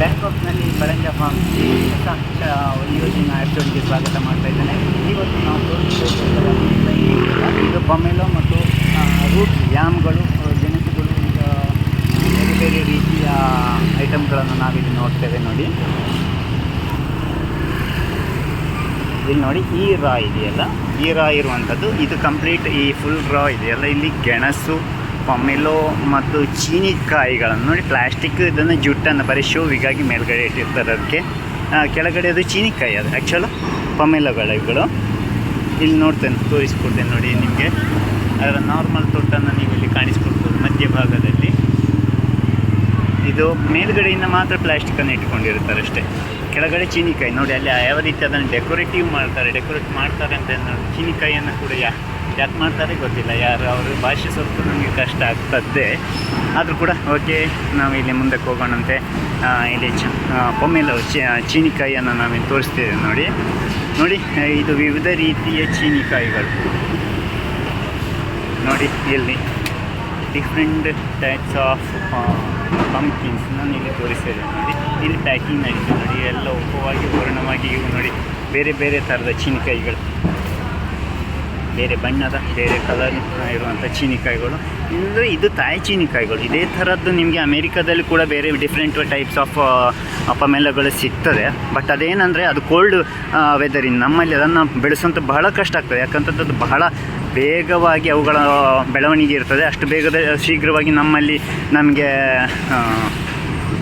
ಬ್ಯಾಂಕಾಕ್ನಲ್ಲಿ Balanja form ಹೊಸ ಯೋಜನೆ ಎಪಿಸೋಡ್ಗೆ ಸ್ವಾಗತ ಮಾಡ್ತಾ ಇದ್ದೇನೆ. ಇವತ್ತು ನಾವು ಇದು ಪೊಮೆಲೋ ಮತ್ತು ರೂಟ್ ಯಾಮ್ಗಳು ಗೆಣಸುಗಳು ಬೇರೆ ಬೇರೆ ರೀತಿಯ ಐಟಮ್ಗಳನ್ನು ನಾವಿಲ್ಲಿ ನೋಡ್ತೇವೆ ನೋಡಿ. ಇಲ್ಲಿ ನೋಡಿ, ಈ ರಾ ಇದೆಯಲ್ಲ. ಈ ರಾ ಇರುವಂಥದ್ದು, ಇದು ಕಂಪ್ಲೀಟ್ ಈ ಫುಲ್ ರಾ ಇದೆಯಲ್ಲ. ಇಲ್ಲಿ ಗೆಣಸು ಪೊಮೆಲೋ ಮತ್ತು ಚೀನಿಕಾಯಿಗಳನ್ನು ನೋಡಿ, ಪ್ಲಾಸ್ಟಿಕ್ ಇದನ್ನು ಜುಟ್ಟನ್ನು ಬರೀ ಶೋವಿಗಾಗಿ ಮೇಲ್ಗಡೆ ಇಟ್ಟಿರ್ತಾರೆ ಅದಕ್ಕೆ ಕೆಳಗಡೆ ಅದು ಚೀನಿಕಾಯಿ ಅದು ಆ್ಯಕ್ಚುಲು ಪೊಮೆಲೋಗಳು ಇವುಗಳು ಇಲ್ಲಿ ನೋಡ್ತೇನೆ, ತೋರಿಸ್ಕೊಡ್ತೇನೆ ನೋಡಿ ನಿಮಗೆ. ಅದರ ನಾರ್ಮಲ್ ತೊಟ್ಟನ್ನು ನೀವು ಇಲ್ಲಿ ಕಾಣಿಸ್ಕೊಡ್ಬೋದು ಮಧ್ಯಭಾಗದಲ್ಲಿ. ಇದು ಮೇಲ್ಗಡೆಯಿಂದ ಮಾತ್ರ ಪ್ಲಾಸ್ಟಿಕನ್ನು ಇಟ್ಕೊಂಡಿರ್ತಾರೆ ಅಷ್ಟೇ. ಕೆಳಗಡೆ ಚೀನಿಕಾಯಿ. ನೋಡಿ, ಅಲ್ಲಿ ಯಾವ ರೀತಿ ಅದನ್ನು ಡೆಕೋರೇಟಿವ್ ಮಾಡ್ತಾರೆ ಡೆಕೋರೇಟ್ ಮಾಡ್ತಾರೆ ಅಂತ ನೋಡಿ, ಚೀನಿಕಾಯಿಯನ್ನು ಕೂಡ ಯಾ, ಯಾಕೆ ಮಾಡ್ತಾರೆ ಗೊತ್ತಿಲ್ಲ. ಯಾರು, ಅವ್ರ ಭಾಷೆ ಸ್ವಲ್ಪ ನಮಗೆ ಕಷ್ಟ ಆಗ್ತದೆ ಆದರೂ ಕೂಡ ಓಕೆ ನಾವು ಇಲ್ಲಿ ಮುಂದಕ್ಕೆ ಹೋಗೋಣಂತೆ. ಇಲ್ಲಿ ಚ ಪೊಮ್ಮೆಲ್ಲ ಚೀನಿಕಾಯಿಯನ್ನು ನಾವಿಲ್ಲಿ ತೋರಿಸ್ತೇವೆ ನೋಡಿ. ನೋಡಿ ಇದು ವಿವಿಧ ರೀತಿಯ ಚೀನಿಕಾಯಿಗಳು. ನೋಡಿ, ಇಲ್ಲಿ ಡಿಫ್ರೆಂಟ್ ಟೈಪ್ಸ್ ಆಫ್ ಪಂಪ್ಕಿನ್ಸ್ ನಾನು ಇಲ್ಲಿ ತೋರಿಸ್ತಿದ್ದೆ ನೋಡಿ ಇಲ್ಲಿ ಪ್ಯಾಕಿಂಗ್ ನಡೀತದೆ ನೋಡಿ, ಎಲ್ಲ ಉಪವಾಗಿ ಪೂರ್ಣವಾಗಿ ಇವು ನೋಡಿ. ಬೇರೆ ಬೇರೆ ಥರದ ಚೀನಿಕಾಯಿಗಳು. ಬೇರೆ ಬಣ್ಣದ, ಬೇರೆ ಕಲರ್ ಇರುವಂಥ ಚೀನಿಕಾಯಿಗಳು. ಅಂದರೆ ಇದು ತಾಯಿ ಚೀನಿಕಾಯಿಗಳು. ಇದೇ ಥರದ್ದು ನಿಮಗೆ ಅಮೇರಿಕಾದಲ್ಲಿ ಕೂಡ ಬೇರೆ ಡಿಫ್ರೆಂಟ್ ಟೈಪ್ಸ್ ಆಫ್ ಪಮೆಲಗಳು ಸಿಗ್ತದೆ. ಬಟ್ ಅದೇನಂದರೆ ಅದು ಕೋಲ್ಡ್ ವೆದರಿಂದ ನಮ್ಮಲ್ಲಿ ಅದನ್ನು ಬೆಳೆಸೋಂಥ ಬಹಳ ಕಷ್ಟ ಆಗ್ತದೆ. ಯಾಕಂತಂದ್ರೆ ಅದು ಬಹಳ ಬೇಗವಾಗಿ ಅವುಗಳ ಬೆಳವಣಿಗೆ ಇರ್ತದೆ. ಅಷ್ಟು ಬೇಗದ ಶೀಘ್ರವಾಗಿ ನಮ್ಮಲ್ಲಿ ನಮಗೆ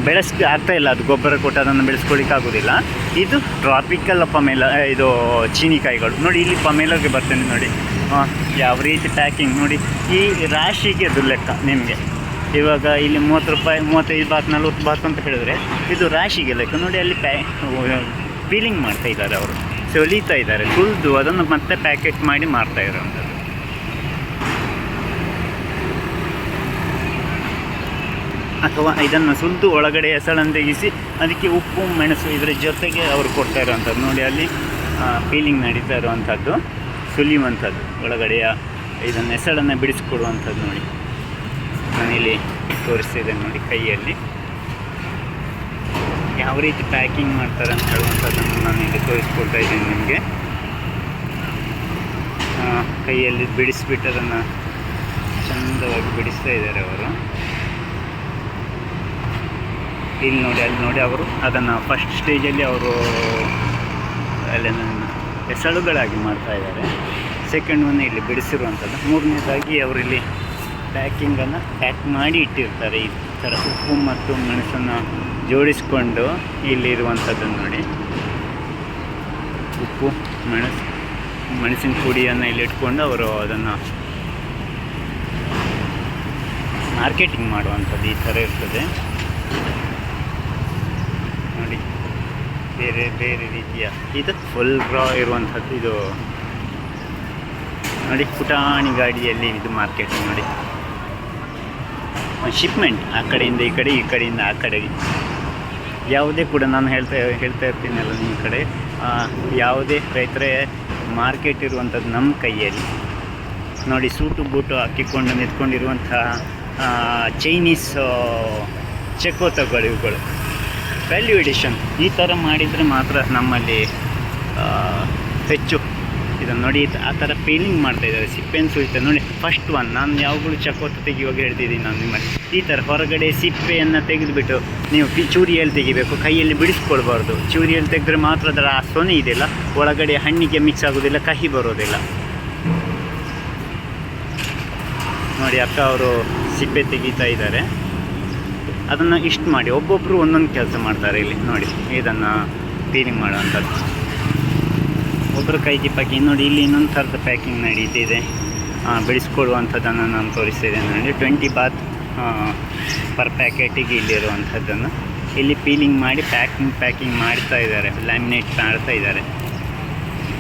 ಬೆಳೆಸ್, ಆಗ್ತಾ ಇಲ್ಲ. ಅದು ಗೊಬ್ಬರ ಕೊಟ್ಟು ಅದನ್ನು ಬೆಳೆಸ್ಕೊಳ್ಳಿಕ್ಕೆ ಆಗೋದಿಲ್ಲ. ಇದು ಟ್ರಾಪಿಕಲ್ ಪಮೇಲ ಇದು ಚೀನಿಕಾಯಿಗಳು. ನೋಡಿ, ಇಲ್ಲಿ ಪಮೇಲಗೆ ಬರ್ತೇನೆ ನೋಡಿ. ಯಾವ ರೀತಿ ಪ್ಯಾಕಿಂಗ್ ನೋಡಿ. ಈ ರಾಶಿಗೆ ಅದು ಲೆಕ್ಕ ನಿಮಗೆ. ಇವಾಗ ಇಲ್ಲಿ ಮೂವತ್ತು ರೂಪಾಯಿ, ಮೂವತ್ತೈದು ಬಾತ್, ನಲ್ವತ್ತು ಬಾತ್ ಅಂತ ಹೇಳಿದ್ರೆ ಇದು ರಾಶಿಗೆ ಲೆಕ್ಕ. ನೋಡಿ, ಅಲ್ಲಿ ಪ್ಯಾ ಪೀಲಿಂಗ್ ಮಾಡ್ತಾ ಇದ್ದಾರೆ ಅವರು. ಸೊಲಿತಾ ಇದ್ದಾರೆ. ಕುಲ್ದು ಅದನ್ನು ಮತ್ತೆ ಪ್ಯಾಕೆಟ್ ಮಾಡಿ ಮಾರ್ತಾ ಇರೋವಂಥದ್ದು ಅಥವಾ ಇದನ್ನು ಸುಲಿದು ಒಳಗಡೆ ಹೆಸಳನ್ನು ತೆಗಿಸಿ ಅದಕ್ಕೆ ಉಪ್ಪು, ಮೆಣಸು ಇದರ ಜೊತೆಗೆ ಅವರು ಕೊಡ್ತಾ ಇರುವಂಥದ್ದು. ನೋಡಿ, ಅಲ್ಲಿ ಪೀಲಿಂಗ್ ನಡೀತಾ ಇರುವಂಥದ್ದು, ಸುಲಿಯುವಂಥದ್ದು ಒಳಗಡೆಯ ಇದನ್ನು ಹೆಸಳನ್ನು ಬಿಡಿಸಿಕೊಡುವಂಥದ್ದು ನೋಡಿ. ನಾನಿಲ್ಲಿ ತೋರಿಸ್ತಿದ್ದೇನೆ ನೋಡಿ ಕೈಯಲ್ಲಿ. ಯಾವ ರೀತಿ ಪ್ಯಾಕಿಂಗ್ ಮಾಡ್ತಾರೆ ಅಂತ ಹೇಳುವಂಥದ್ದನ್ನು ನಾನು ಇಲ್ಲಿ ತೋರಿಸ್ಕೊಡ್ತಾ ಇದ್ದೀನಿ ನಿಮಗೆ. ಕೈಯಲ್ಲಿ ಬಿಡಿಸ್ಬಿಟ್ಟು ಅದನ್ನು ಚಂದವಾಗಿ ಬಿಡಿಸ್ತಾ ಇದ್ದಾರೆ ಅವರು. ಇಲ್ಲಿ ನೋಡಿ, ಅಲ್ಲಿ ನೋಡಿ ಅವರು ಅದನ್ನು ಫಸ್ಟ್ ಸ್ಟೇಜಲ್ಲಿ ಅವರು ಅಲ್ಲಿನ ಹೆಸಳುಗಳಾಗಿ ಮಾಡ್ತಾ ಇದ್ದಾರೆ. ಸೆಕೆಂಡ್ ಒನ್ ಇಲ್ಲಿ ಬಿಡಿಸಿರುವಂಥದ್ದು. ಮೂರನೇದಾಗಿ ಅವರು ಇಲ್ಲಿ ಪ್ಯಾಕಿಂಗನ್ನು ಪ್ಯಾಕ್ ಮಾಡಿ ಇಟ್ಟಿರ್ತಾರೆ. ಈ ಥರ ಉಪ್ಪು ಮತ್ತು ಮೆಣಸನ್ನು ಜೋಡಿಸ್ಕೊಂಡು ಇಲ್ಲಿರುವಂಥದ್ದನ್ನು ನೋಡಿ. ಉಪ್ಪು, ಮೆಣಸು, ಮೆಣಸಿನ ಪುಡಿಯನ್ನು ಇಲ್ಲಿ ಇಟ್ಕೊಂಡು ಅವರು ಅದನ್ನು ಮಾರ್ಕೆಟಿಂಗ್ ಮಾಡುವಂಥದ್ದು ಈ ಥರ ಇರ್ತದೆ. ಬೇರೆ ಬೇರೆ ರೀತಿಯ ಇದು ಫುಲ್ ರಾ ಇರುವಂಥದ್ದು ಇದು. ನೋಡಿ, ಪುಟಾಣಿ ಗಾಡಿಯಲ್ಲಿ ಇದು ಮಾರ್ಕೆಟ್ ನೋಡಿ. ಶಿಪ್ಮೆಂಟ್ ಆ ಕಡೆಯಿಂದ ಈ ಕಡೆ, ಈ ಕಡೆಯಿಂದ ಆ ಕಡೆ. ಯಾವುದೇ ಕೂಡ ನಾನು ಹೇಳ್ತಾ ಹೇಳ್ತಾ ಇರ್ತೀನಲ್ಲ ನಿಮ್ಮ ಕಡೆ ಯಾವುದೇ ರೈತರೇ ಮಾರ್ಕೆಟ್ ಇರುವಂಥದ್ದು ನಮ್ಮ ಕೈಯಲ್ಲಿ. ನೋಡಿ, ಸೂಟು ಬೂಟು ಹಾಕಿಕೊಂಡು ನಿಂತ್ಕೊಂಡಿರುವಂಥ ಚೈನೀಸ್ ಚಕೋತಗಳು ಇವುಗಳು. ವ್ಯಾಲ್ಯೂ ಎಡಿಷನ್ ಈ ಥರ ಮಾಡಿದರೆ ಮಾತ್ರ ನಮ್ಮಲ್ಲಿ ಹೆಚ್ಚು ಇದನ್ನು ನೋಡಿ, ಆ ಥರ ಪೇಲಿಂಗ್ ಮಾಡ್ತಾ ಇದ್ದಾರೆ. ಸಿಪ್ಪೆಯನ್ನು ಸುಳಿತಾರೆ ನೋಡಿ ಫಸ್ಟ್ ಒನ್ ನಾನು ಯಾವಾಗಲೂ ಚಕೋತ ತೆಗೆಯುವಾಗ ಹೇಳ್ತಿದ್ದೀನಿ ನಾನು ನಿಮ್ಮಲ್ಲಿ. ಈ ಥರ ಹೊರಗಡೆ ಸಿಪ್ಪೆಯನ್ನು ತೆಗೆದುಬಿಟ್ಟು ನೀವು ಚೂರಿಯಲ್ಲಿ ತೆಗಿಬೇಕು. ಕೈಯಲ್ಲಿ ಬಿಡಿಸ್ಕೊಳ್ಬಾರ್ದು. ಚೂರಿಯಲ್ಲಿ ತೆಗೆದ್ರೆ ಮಾತ್ರ ಅದರ ಆ ಸೊನೆ ಇದೆಯಲ್ಲ? ಒಳಗಡೆ ಹಣ್ಣಿಗೆ ಮಿಕ್ಸ್ ಆಗೋದಿಲ್ಲ, ಕಹಿ ಬರೋದಿಲ್ಲ. ನೋಡಿ, ಅಕ್ಕ ಅವರು ಸಿಪ್ಪೆ ತೆಗೀತಾ ಇದ್ದಾರೆ. ಅದನ್ನು ಇಷ್ಟು ಮಾಡಿ ಒಬ್ಬೊಬ್ಬರು ಒಂದೊಂದು ಕೆಲಸ ಮಾಡ್ತಾರೆ ಇಲ್ಲಿ ನೋಡಿ ಇದನ್ನು ಕ್ಲೀನಿಂಗ್ ಮಾಡುವಂಥದ್ದು. ಒಬ್ಬರು ಕೈ ಜಿಪ್ಪಾಕಿ ನೋಡಿ ಇಲ್ಲಿ ಇನ್ನೊಂದು ಥರದ ಪ್ಯಾಕಿಂಗ್ ನಡೀತಿದೆ. ಆ, ಬಿಡಿಸ್ಕೊಡುವಂಥದ್ದನ್ನು ನಾನು ತೋರಿಸ್ತಿದ್ದೇನೆ. ನೋಡಿ ಟ್ವೆಂಟಿ ಬಾತ್ ಪರ್ ಪ್ಯಾಕೆಟಿಗೆ ಇಲ್ಲಿರುವಂಥದ್ದನ್ನು ಇಲ್ಲಿ ಪೀಲಿಂಗ್ ಮಾಡಿ ಪ್ಯಾಕಿಂಗ್ ಪ್ಯಾಕಿಂಗ್ ಮಾಡ್ತಾ ಇದ್ದಾರೆ. ಲ್ಯಾಮಿನೇಟ್ ಮಾಡ್ತಾ ಇದ್ದಾರೆ.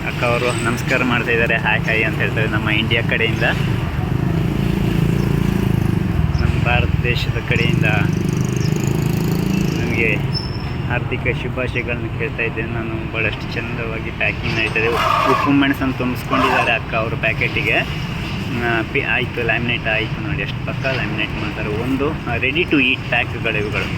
ಅಕ್ಕ ಅವರು ನಮಸ್ಕಾರ ಮಾಡ್ತಾ ಇದ್ದಾರೆ. ಹಾಯ್ ಹಾಯ್ ಅಂತ ಹೇಳ್ತಾರೆ ನಮ್ಮ ಇಂಡಿಯಾ ಕಡೆಯಿಂದ. ನಮ್ಮ ಭಾರತ ದೇಶದ ಕಡೆಯಿಂದ ನನಗೆ ಹಾರ್ದಿಕ ಶುಭಾಶಯಗಳನ್ನು ಕೇಳ್ತಾ ಇದ್ದೇನೆ. ನಾನು ಭಾಳಷ್ಟು ಚಂದವಾಗಿ ಪ್ಯಾಕಿಂಗ್ ಆಯ್ತದೆ ಉಪ್ಪು ಮೆಣಸನ್ನು ತುಂಬಿಸ್ಕೊಂಡಿದ್ದಾರೆ ಅಕ್ಕ ಅವರು ಪ್ಯಾಕೆಟಿಗೆ ಪಿ, ಆಯಿತು ಲ್ಯಾಮಿನೇಟ್ ಆಯಿತು ನೋಡಿ ಎಷ್ಟು ಪಕ್ಕ ಲ್ಯಾಮಿನೇಟ್ ಮಾಡ್ತಾರೆ. ಒಂದು ರೆಡಿ ಟು ಈಟ್ ಪ್ಯಾಕ್ಗಳು ಇವುಗಳು.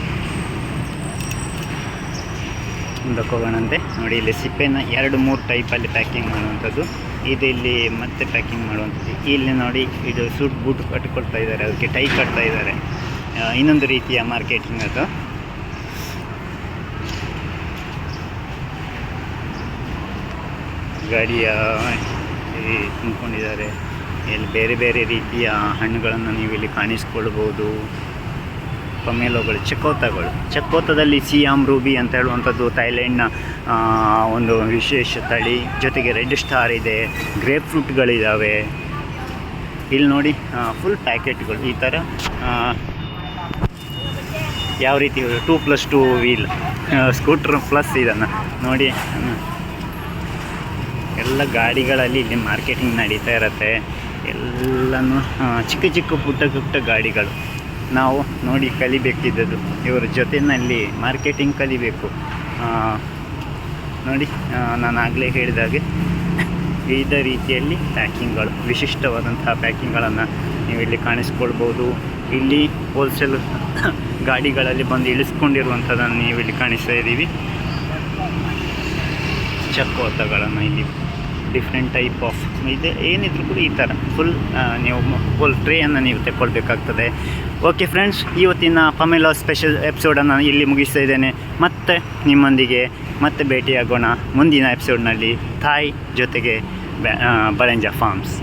ಮುಂದಕ್ಕೆ ಹೋಗೋಣಂತೆ. ನೋಡಿ, ಇಲ್ಲಿ ಸಿಪ್ಪೆನ ಎರಡು, ಮೂರು ಟೈಪಲ್ಲಿ ಪ್ಯಾಕಿಂಗ್ ಮಾಡುವಂಥದ್ದು. ಇದು ಇಲ್ಲಿ ಮತ್ತೆ ಪ್ಯಾಕಿಂಗ್ ಮಾಡುವಂಥದ್ದು. ಇಲ್ಲಿ ನೋಡಿ, ಇದು ಸೂಟ್ ಬೂಟ್ ಕಟ್ಕೊಳ್ತಾ ಇದ್ದಾರೆ. ಅದಕ್ಕೆ ಟೈ ಕಟ್ತಾ ಇದ್ದಾರೆ. ಇನ್ನೊಂದು ರೀತಿಯ ಮಾರ್ಕೆಟಿಂಗ್ ಅದು. ಗಾಡಿಯ ತುಂಬಿಕೊಂಡಿದ್ದಾರೆ. ಇಲ್ಲಿ ಬೇರೆ ಬೇರೆ ರೀತಿಯ ಹಣ್ಣುಗಳನ್ನು ನೀವು ಇಲ್ಲಿ ಕಾಣಿಸ್ಕೊಳ್ಬೋದು. ಪಮೇಲೋಗಳು ಚಕೋತಗಳು. ಚಕೋತದಲ್ಲಿ ಸಿಯಾಮ್ ರೂಬಿ ಅಂತ ಹೇಳುವಂಥದ್ದು ಥೈಲ್ಯಾಂಡ್ನ ಒಂದು ವಿಶೇಷ ತಳಿ. ಜೊತೆಗೆ ರೆಡ್ ಸ್ಟಾರ್ ಇದೆ ಗ್ರೇಪ್ ಫ್ರೂಟ್ಗಳಿದ್ದಾವೆ ಇಲ್ಲಿ ನೋಡಿ ಫುಲ್ ಪ್ಯಾಕೆಟ್ಗಳು. ಈ ಥರ ಯಾವ ರೀತಿ, two plus two wheel, scooter plus ಇದನ್ನು ನೋಡಿ. ಎಲ್ಲ ಗಾಡಿಗಳಲ್ಲಿ ಇಲ್ಲಿ ಮಾರ್ಕೆಟಿಂಗ್ ನಡೀತಾ ಇರುತ್ತೆ. ಎಲ್ಲನೂ ಚಿಕ್ಕ ಚಿಕ್ಕ ಪುಟ್ಟ ಪುಟ್ಟ ಗಾಡಿಗಳು. ನಾವು ನೋಡಿ ಕಲಿಬೇಕಿದ್ದದು ಇವರ ಜೊತೆಯಲ್ಲಿ ಮಾರ್ಕೆಟಿಂಗ್ ಕಲಿಬೇಕು. ನೋಡಿ ನಾನು ಆಗಲೇ ಹೇಳಿದಾಗೆ ವಿವಿಧ ರೀತಿಯಲ್ಲಿ ಪ್ಯಾಕಿಂಗ್ಗಳು, ವಿಶಿಷ್ಟವಾದಂತಹ ಪ್ಯಾಕಿಂಗ್ಗಳನ್ನು ನೀವು ಇಲ್ಲಿ ಕಾಣಿಸ್ಕೊಳ್ಬೋದು. ಇಲ್ಲಿ ಹೋಲ್ಸೇಲ್ ಗಾಡಿಗಳಲ್ಲಿ ಬಂದು ಇಳಿಸ್ಕೊಂಡಿರುವಂಥದ್ದನ್ನು ನೀವು ಇಲ್ಲಿ ಕಾಣಿಸ್ತಾ ಇದ್ದೀವಿ. ಚಕ್ಕೋತಗಳನ್ನು ಇಲ್ಲಿ ಡಿಫ್ರೆಂಟ್ ಟೈಪ್ ಆಫ್ ಇದು ಏನಿದ್ರು ಕೂಡ ಈ ಥರ ಫುಲ್ ನೀವು ಫುಲ್ ಟ್ರೇಯನ್ನು ನೀವು ತೆಕ್ಕೊಳ್ಬೇಕಾಗ್ತದೆ. ಓಕೆ ಫ್ರೆಂಡ್ಸ್ ಇವತ್ತಿನ ಪಮೆಲೋ ಸ್ಪೆಷಲ್ ಎಪಿಸೋಡನ್ನು ಇಲ್ಲಿ ಮುಗಿಸ್ತಾ ಇದ್ದೇನೆ. ಮತ್ತೆ ನಿಮ್ಮೊಂದಿಗೆ ಮತ್ತೆ ಭೇಟಿಯಾಗೋಣ ಮುಂದಿನ ಎಪಿಸೋಡ್ನಲ್ಲಿ ಥಾಯ್ ಜೊತೆಗೆ ಬರೆಂಜ ಫಾರ್ಮ್ಸ್